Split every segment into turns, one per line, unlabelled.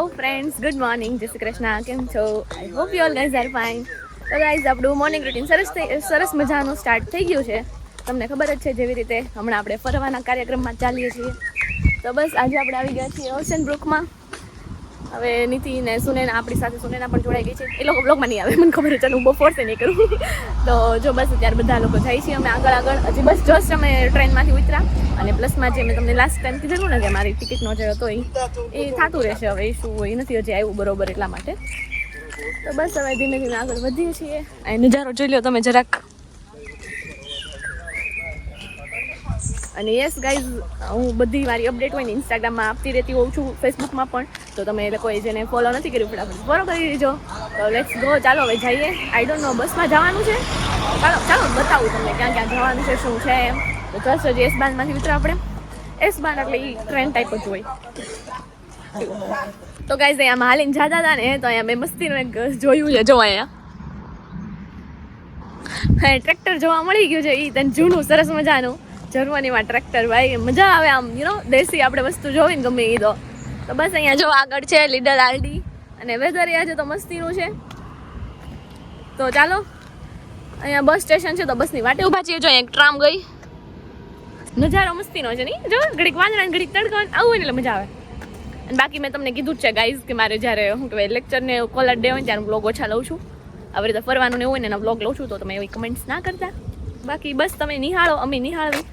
Hello friends good morning જય શ્રી કૃષ્ણ કેમ છો I hope you all guys are fine તો ગાઈઝ આપણું મોર્નિંગ રૂટીન સરસ સરસ મજાનું સ્ટાર્ટ થઈ ગયું છે. તમને ખબર જ છે જેવી રીતે હમણાં આપણે ફરવાના કાર્યક્રમમાં ચાલીએ છીએ. તો બસ, આજે આપણે આવી ગયા છીએ ઓશન બ્રુકમાં હવે નીતિ ને સુનેના આપણી સાથે સુનેના પણ જોડાઈ ગઈ છે. એ લોકો બ્લોગમાં નહીં આવે, મને ખબર છે. હું બહુ ફોર્સે નહીં કરું. તો જો બસ અત્યારે બધા લોકો જાય છે, અમે આગળ આગળ. હજી બસ જસ્ટ અમે ટ્રેનમાંથી ઉતર્યા. અને પ્લસમાં જે મેં તમને લાસ્ટ ટાઈમ કીધેલું ને કે મારી ટિકિટનો જે હતો એ એ થતું રહેશે હવે શું હોય નથી હજી આવ્યું બરોબર એટલા માટે. તો બસ હવે ધીમે ધીમે આગળ વધીએ છીએ. નજારો જોઈ લો તમે જરાક. અને યસ ગાઈઝ હું બધી મારી અપડેટ હોય ને ઇન્સ્ટાગ્રામમાં આપતી રહેતી હોઉં છું ફેસબુકમાં પણ. તો તમે એ લોકોએ જેને ફોલો નથી કર્યું, ફટાફટ ફોલો કરી દેજો તો લેટ્સ ગો ચાલો હવે જઈએ. આઈ ડોન્ટ નો બસમાં જવાનું છે? ચાલો ચાલો, બતાવું તમને ક્યાં ક્યાં જવાનું છે, શું છે એમ. તો જસ્ટ હજી એસ બાંધમાંથી ઉતરો આપણે. એસ બાંધ એટલે એ ટ્રેન ટાઈપ જ હોય. તો ગાઈઝ અહીંયા માલિન જાતા હતા ને, તો અહીંયા મેં મસ્તીનું જોયું છે, જો અહીંયા. ટ્રેક્ટર જોવા મળી ગયું છે એ તને જૂનું, સરસ મજાનું. જર્મનીમાં ટ્રેક્ટર ભાઈ, મજા આવે આમ યુ નો દેશી આપણે વસ્તુ જોવી ને ગમે એ તો. તો બસ અહીંયા જો આગળ છે લીડર આરડી અને વેધર આજે તો મસ્તીનું છે. તો ચાલો, અહીંયા બસ સ્ટેશન છે તો બસની વાટે ઊભા છીએ. જો એક ટ્રામ ગઈ. નજારો મસ્તીનો છે નહીં? જો, ઘડીક વાંદરા ઘડીક તડકો આવું એટલે મજા આવે. અને બાકી મેં તમને કીધું જ છે ગાઈઝ કે મારે જ્યારે, હું કહેવાય લેક્ચરને કોલર ડે હોય ત્યારે ત્યારે બ્લોગ ઓછા લઉં છું. આવી રીતે ફરવાનું ને એવું હોય ને એના બ્લોગ લઉં છું તો તમે એવી કમેન્ટ્સ ના કરતા. બાકી બસ તમે નિહાળો, અમે નિહાળવી.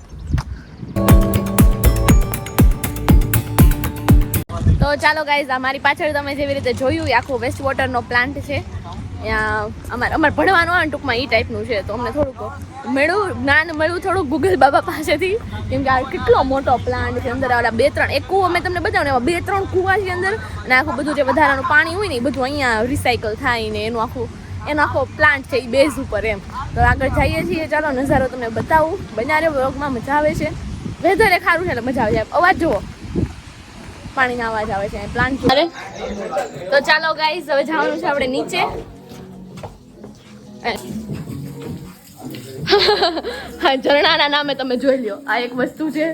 તો ચાલો ગાઈઝ અમારી પાછળ તમે જેવી રીતે જોયું, એ આખું વેસ્ટ વોટરનો પ્લાન્ટ છે. અમારે અમારે ભણવાનું આવે ટૂંકમાં એ ટાઈપનું છે, તો અમને થોડુંક મળ્યું જ્ઞાન મળ્યું થોડુંક ગૂગલ બાબા પાસેથી. કેમ કે આ કેટલો મોટો પ્લાન્ટ છે અંદર આવડા બે ત્રણ એક કૂવો મેં તમને બતાવ્યું ને, એમાં બે ત્રણ કૂવા અંદર, અને આખું બધું જે વધારાનું પાણી હોય ને, એ બધું અહીંયા રિસાયકલ થાય ને એનું આખું એનો આખો પ્લાન્ટ છે એ બેઝ ઉપર એમ. તો આગળ જઈએ છીએ. ચાલો નજારો તમને બતાવું. બનારે વ્લોગમાં મજા આવે છે. વેધર સારું છે એટલે મજા આવે છે. અવાજ જુઓ. પાણીના અવાજ આવે છે. પ્લાન્ટ અરે. તો ચાલો ગાઈઝ હવે જવાનું છે આપણે નીચે. હા ઝરણાના નામે તમે જોઈ લ્યો. આ એક વસ્તુ છે.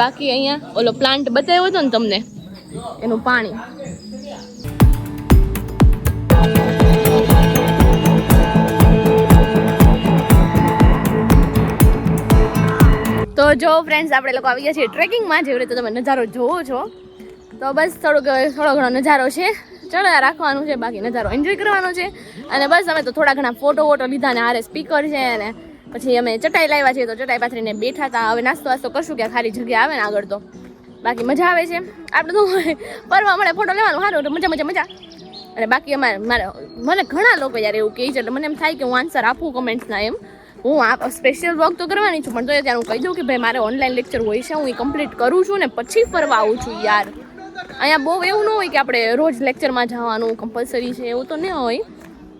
બાકી અહીંયા ઓલો પ્લાન્ટ બતાવ્યો હતો ને તમને? એનું પાણી. જો ફ્રેન્ડ્સ આપણે લોકો આવી ગયા છીએ ટ્રેકિંગમાં જેવી રીતે તમે નજારો જોવો છો, તો બસ થોડુંક, થોડો ઘણો નજારો છે. ચડ્યા રાખવાનું છે, બાકી નજારો એન્જોય કરવાનો છે. અને બસ અમે તો થોડા ઘણા ફોટો વોટો લીધા ને હારે સ્પીકર છે અને પછી અમે ચટાઈ લાવ્યા છીએ. તો ચટાઈ પાથરીને બેઠા હતા. હવે નાસ્તો વાસ્તો કરશું કે ખાલી જગ્યા આવે ને આગળ તો. બાકી મજા આવે છે. આપણે તો ફરવા મળે ફોટો લેવાનું સારું મજા મજા મજા. અને બાકી અમારે, મારે, મને ઘણા લોકો યાર એવું કહે છે. એટલે મને એમ થાય કે હું આન્સર આપું કમેન્ટ્સના એમ. હું આ સ્પેશિયલ વર્ક તો કરવાની છું, પણ તો ત્યાં હું કહી દઉં કે ભાઈ મારે ઓનલાઈન લેક્ચર હોય છે, હું એ કમ્પ્લીટ કરું છું ને પછી ફરવા આવું છું યાર. અહીંયા બહુ એવું ન હોય કે આપણે રોજ લેક્ચરમાં જવાનું કમ્પલસરી છે, એવું તો ન હોય.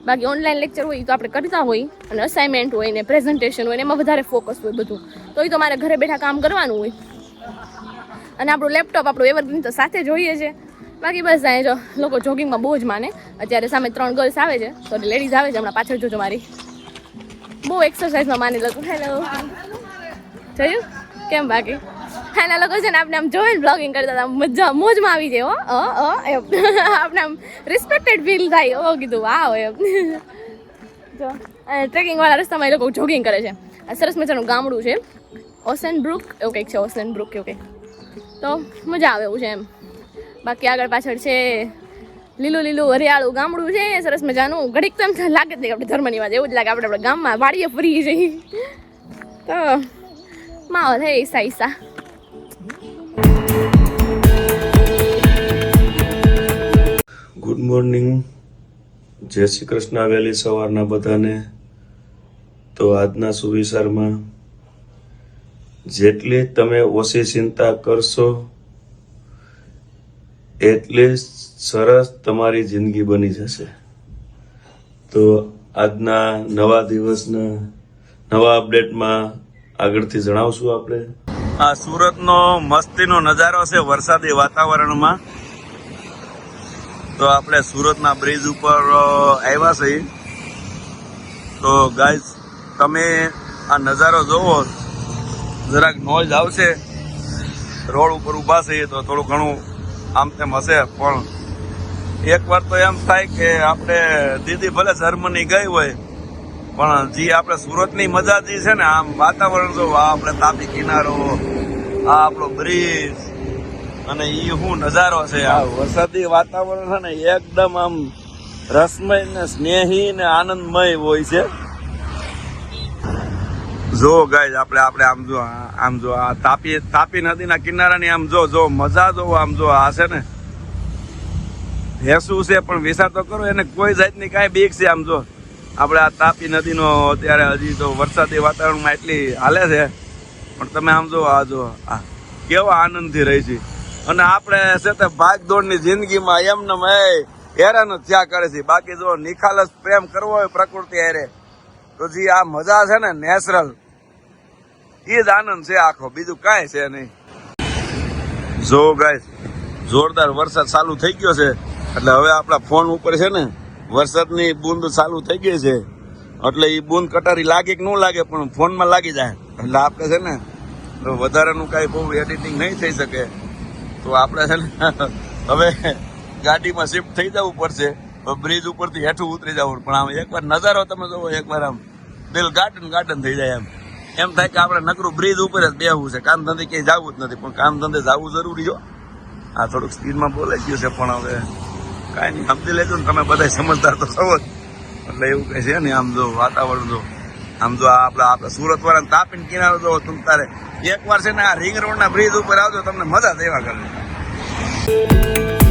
બાકી ઓનલાઈન લેક્ચર હોય તો આપણે કરતા હોય, અને અસાઇનમેન્ટ હોય ને પ્રેઝન્ટેશન હોય ને એમાં વધારે ફોકસ હોય બધું. તો એ તો મારે ઘરે બેઠા કામ કરવાનું હોય. અને આપણું લેપટોપ આપણું એવરગ્રીન તો સાથે જોઈએ છે. બાકી બસ અહીંયા જો, લોકો જોગિંગમાં બહુ જ માને. અત્યારે સામે ત્રણ ગર્લ્સ આવે છે તો લેડીઝ આવે છે, હમણાં પાછળ જોજો મારી. બહુ એક્સરસાઇઝમાં માની લોકો હેલો જોયું કેમ બાકી? એના લોકો છે ને આપણે આમ જોઈને બ્લોગિંગ કરતા હતા. મજા મોજમાં આવી જાય હો. અ, આપણે આમ રિસ્પેક્ટેડ ફીલ થાય. ઓ કીધું વાવ એમ. જો અને ટ્રેકિંગવાળા રસ્તામાં એ લોકો જોગિંગ કરે છે. આ સરસ મજાનું ગામડું છે. ઓસન બ્રુક એવું કંઈક છે ઓસન બ્રુક એવું કંઈક. તો મજા આવે એવું છે એમ. બાકી આગળ પાછળ છે લીલું લીલું હરિયાળું ગામડું છે, સરસ મજાનું. ઘડીક તો એમ લાગે જ નહીં આપણે ધર્મની વાત એવું જ લાગે. આપણે આપણે ગામમાં વાડીએ ફરી જઈએ તો, માહોલ હે ઈસા ઈસા.
ગુડ મોર્નિંગ જય શ્રી કૃષ્ણ વહેલી સવારના બધાને. તો આજના સુવિચારમાં, જેટલી તમે ઓછી ચિંતા કરશો એટલી સરસ તમારી જિંદગી બની જશે. તો આજના નવા દિવસના નવા અપડેટમાં આગળથી જણાવશું આપણે. આ સુરતનો મસ્તીનો નજારો છે વરસાદી વાતાવરણમાં. તો આપણે સુરતના બ્રિજ ઉપર આવ્યા છીએ. તો ગાઈઝ, તમે આ નજારો જોવો. જરાક નોઈઝ આવશે. રોડ ઉપર ઊભા છીએ તો થોડું ઘણું આમ તેમ હશે, પણ એક વાર તો એમ થાય કે આપણે દીદી ભલે જર્મની ગઈ હોય, પણ જે આપણે સુરતની મજા જે છે ને, આમ વાતાવરણ જો, આ આપણે તાપી કિનારો, આ આપણો બ્રિજ, અને એ શું નજારો છે આ વરસાદી વાતાવરણ છે ને, એકદમ આમ રસમય ને સ્નેહી ને આનંદમય હોય છે. જો ગાઈઝ આપણે આપણે આમ જો આમ જો, આ તાપી તાપી નદીના કિનારાની આમ જો જો મજા જો, આમ જો, આ છે ને. ભેંસું છે, પણ વિચાર તો કરો, એને કોઈ જાતની કાંઈ બીક છે આમ જો. આપણે આ તાપી નદીનો અત્યારે હજી તો વરસાદી વાતાવરણમાં એટલી હાલે છે. પણ તમે આમ જો, આ જો, આ કેવા આનંદથી રહી છે. અને આપણે છે તે ભાગદોડની જિંદગીમાં એમને એ હેરાન જ થયા કરે છે. બાકી જો નિખાલસ પ્રેમ કરવો હોય પ્રકૃતિ હેરે, તો જે આ મજા છે ને નેચરલ એ જ આનંદ છે આખો. બીજું કાંઈ છે નહીં. જો ગાય જોરદાર વરસાદ ચાલુ થઈ ગયો છે. એટલે હવે આપણા ફોન ઉપર છે ને, વરસાદની બૂંદ ચાલુ થઈ ગઈ છે. એટલે એ બૂંદ કટારી લાગે કે ન લાગે, પણ ફોનમાં લાગી જાય. એટલે આપણે છે ને વધારાનું કાંઈ બહુ એડિટિંગ નહીં થઈ શકે. તો આપણે છે ને, હવે ગાડીમાં શિફ્ટ થઈ જવું પડશે. બ્રિજ ઉપરથી હેઠું ઉતરી જવું પણ આમ એકવાર નજારો તમે જોવો, એકવાર આમ દિલ ગાર્ડન ગાર્ડન થઈ જાય એમ. એમ થાય કે આપણે નકરું બ્રિજ ઉપર જ બેહવું છે. કામ ધંધે ક્યાંય જવું જ નથી, પણ કામ ધંધે જવું જરૂરી જો આ થોડુંક સ્પીડમાં બોલાઈ ગયું છે, પણ હવે કાંઈ નહીં, સમજી લેજો ને તમે બધા સમજદાર તો છો જ. એટલે એવું કઈ છે ને આમ જો વાતાવરણ જો, આમ જો આપણા આપણે સુરત વાળા તાપીને કિનારો જો તમ તારે એકવાર છે ને આ રિંગ રોડના બ્રિજ ઉપર આવજો, તમને મજા દેવા કરે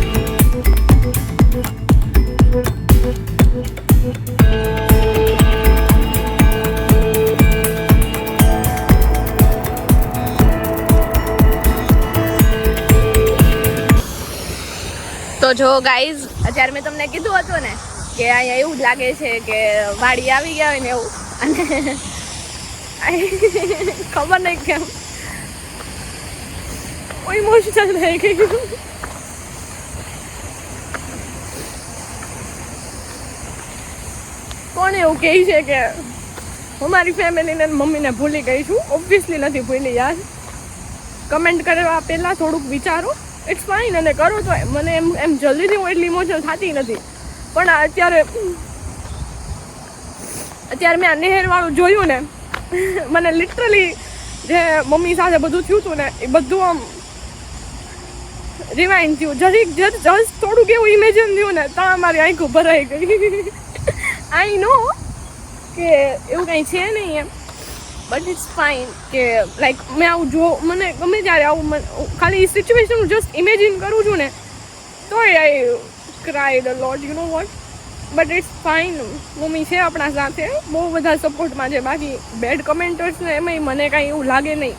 જો ગાઈઝ અત્યારે મેં તમને કીધું હતું ને કે અહીંયા એવું જ લાગે છે કે વાડી આવી ગયા હોય ને એવું. અને ખબર નહીં કેમ. ઇમોશનલ થઈ ગયું. કોણ એવું કહે છે કે હું મારી ફેમિલીને મમ્મીને ભૂલી ગઈ છું. ઓબ્વિયસલી નથી ભૂલી યાર. કમેન્ટ કરવા પહેલાં થોડુંક વિચારો. ઇટ્સ ફાઇન અને કરો તો મને એમ એમ જલ્દીથી હું એટલી ઇમોશનલ થતી નથી. પણ અત્યારે અત્યારે મેં આ નહેરવાળું જોયું ને, મને લિટરલી જે મમ્મી સાથે બધું થયું હતું ને, એ બધું આમ રિમાઇન્ડ થયું. જરીક જસ્ટ થોડુંક એવું ઇમેજિન થયું ને ત્યાં મારી આંખો ભરાઈ ગઈ. આઈ નો કે એવું કંઈ છે નહીં એમ. બટ ઇટ્સ ફાઇન કે લાઈક મેં આવું જો, મને ગમે ત્યારે આવું, મને, ખાલી સિચ્યુએશન હું જસ્ટ ઇમેજિન કરું છું ને તો I cried a lot you know what but it's fine mummy છે આપણા સાથે, બહુ બધા સપોર્ટમાં છે. બાકી બેડ કમેન્ટર્સને એમાંય મને કાંઈ એવું લાગે નહીં.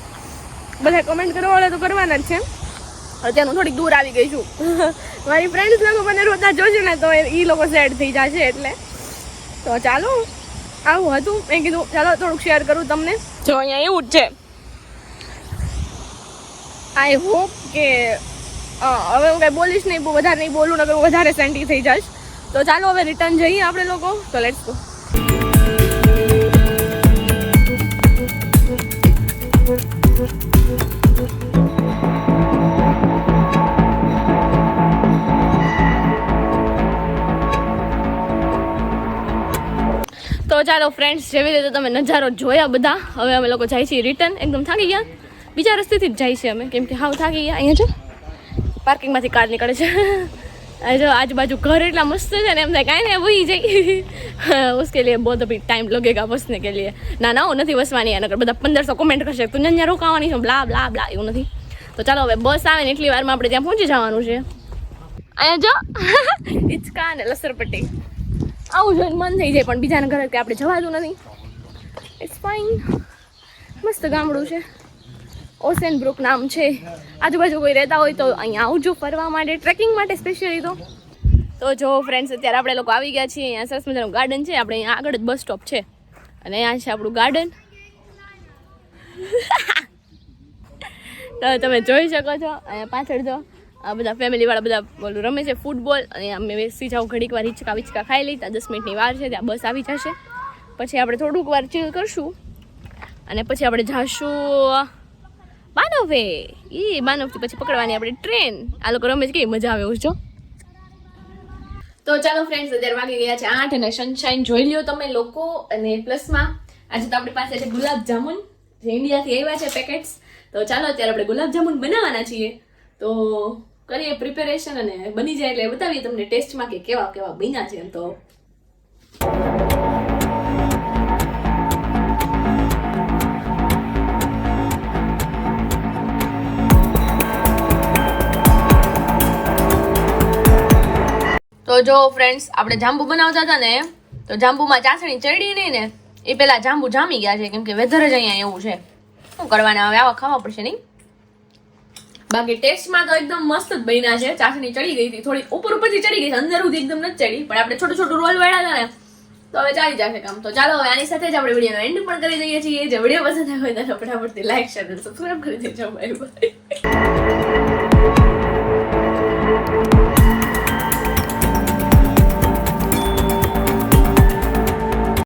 બધા કમેન્ટ કરવાવાળા તો કરવાના જ છે. અત્યારે હું થોડીક દૂર આવી ગઈ છું. મારી ફ્રેન્ડ્સ લોકો મને રોતા જોશે ને, તો એ લોકો સેડ થઈ જશે એટલે. તો ચાલો. આવું હતું. મેં કીધું, ચાલો થોડુંક શેર કરું તમને. જો અહીંયા એવું જ છે. આઈ હોપ કે હવે હું કઈ બોલીશ નહીં, બહુ વધારે નહીં બોલું, નકર હું વધારે સેન્ટી થઈ જઈશ. તો ચાલો હવે રિટર્ન જઈએ આપણે લોકો. તો લેટ્સ ગો ચાલો ફ્રેન્ડ્સ જેવી રીતે તમે નજારો જોયા બધા, હવે અમે લોકો જાય છીએ રિટર્ન એકદમ થાકી ગયા. બીજા રસ્તેથી જ જાય છે અમે. કેમ કે હાવ થાકી ગયા. અહીંયા જો પાર્કિંગમાંથી કાર નીકળે છે. જો આજુબાજુ ઘર એટલા મસ્ત છે ને, એમ થાય કાંઈ ને વહી જાય. ઉસકે લીએ બહુ અભી ટાઈમ લગેગા બસને કે લીએ ના ના નથી વસવાની, એના બધા પંદરસો કોમેન્ટ કરશે. તું અહીંયા રોકાવાની છે લાભ લાભ બ્લા એવું નથી. તો ચાલો, હવે બસ આવે ને એટલી વારમાં આપણે ત્યાં પહોંચી જવાનું છે. અહીંયા જો ઇચકા અને લસરપટ્ટી. આવું જોઈને મન થઈ જાય, પણ બીજાના ઘરે કે આપણે જવાતું નથી. ઇટ્સ ફાઇન મસ્ત ગામડું છે. ઓસેન બ્રુક નામ છે. આજુબાજુ કોઈ રહેતા હોય તો અહીંયા આવજો ફરવા માટે. ટ્રેકિંગ માટે સ્પેશિયલી તો. તો જો ફ્રેન્ડ્સ અત્યારે આપણે લોકો આવી ગયા છીએ. અહીંયા સરસ મજાનું ગાર્ડન છે. આપણે અહીંયા આગળ જ બસ સ્ટોપ છે. અને અહીંયા છે આપણું ગાર્ડન તો તમે જોઈ શકો છો. અહીંયા પાછળ જો. આ બધા ફેમિલી વાળા બધા બોલું, રમે છે ફૂટબોલ અને અમે બેસી જાઉં, ઘડીક વાર હિંચકા વિચકા ખાઈ લઈ, ત્યાં દસ મિનિટની વાર છે, ત્યાં બસ આવી જશે. પછી આપણે થોડુંક વાર ચીલ કરશું. અને પછી આપણે જાશું બહાર માનવે. એ માનવથી પછી પકડવાની આપણે ટ્રેન આ લોકો રમે છે, કેવી મજા આવે જો. તો ચાલો ફ્રેન્ડ્સ અત્યારે વાગી ગયા છે આઠ અને સનશાઇન જોઈ લ્યો તમે લોકો. અને પ્લસમાં આજે તો આપણી પાસે છે ગુલાબ જે ઇન્ડિયાથી આવ્યા છે પેકેટ્સ તો ચાલો, અત્યારે આપણે ગુલાબ જામુન બનાવવાના છીએ. તો કરીએ પ્રિપેરેશન અને બની જાય એટલે બતાવીએ તમને ટેસ્ટમાં કે કેવા કેવા બન્યા છે એમ તો. તો જો ફ્રેન્ડ્સ આપણે જાંબુ બનાવતા હતા ને, તો જાંબુમાં ચાસણી ચડી નહીં ને, એ પેલા જાંબુ જામી ગયા છે, કેમ કે વેધર જ અહીંયા એવું છે. શું કરવાના, હવે આવા ખાવા પડશે નહીં? બાકી ટેસ્ટમાં તો એકદમ મસ્ત જ બન્યા છે. ચાસણી ચડી ગઈ હતી. થોડી ઉપર ઉપરથી ચડી ગઈ છે. અંદર સુધી એકદમ નથી ચડી. પણ આપણે છોટું છોટું રોલ વાળા હતા ને, તો હવે ચાલી જશે કામ. તો ચાલો હવે આની સાથે જ આપણે વિડીયોનો એન્ડ પણ કરી દઈએ છીએ. જે વીડિયો પસંદ આવ્યો હોય તો ફટાફટથી લાઈક શેર અને સબસ્ક્રાઈબ કરી દેજો. Bye bye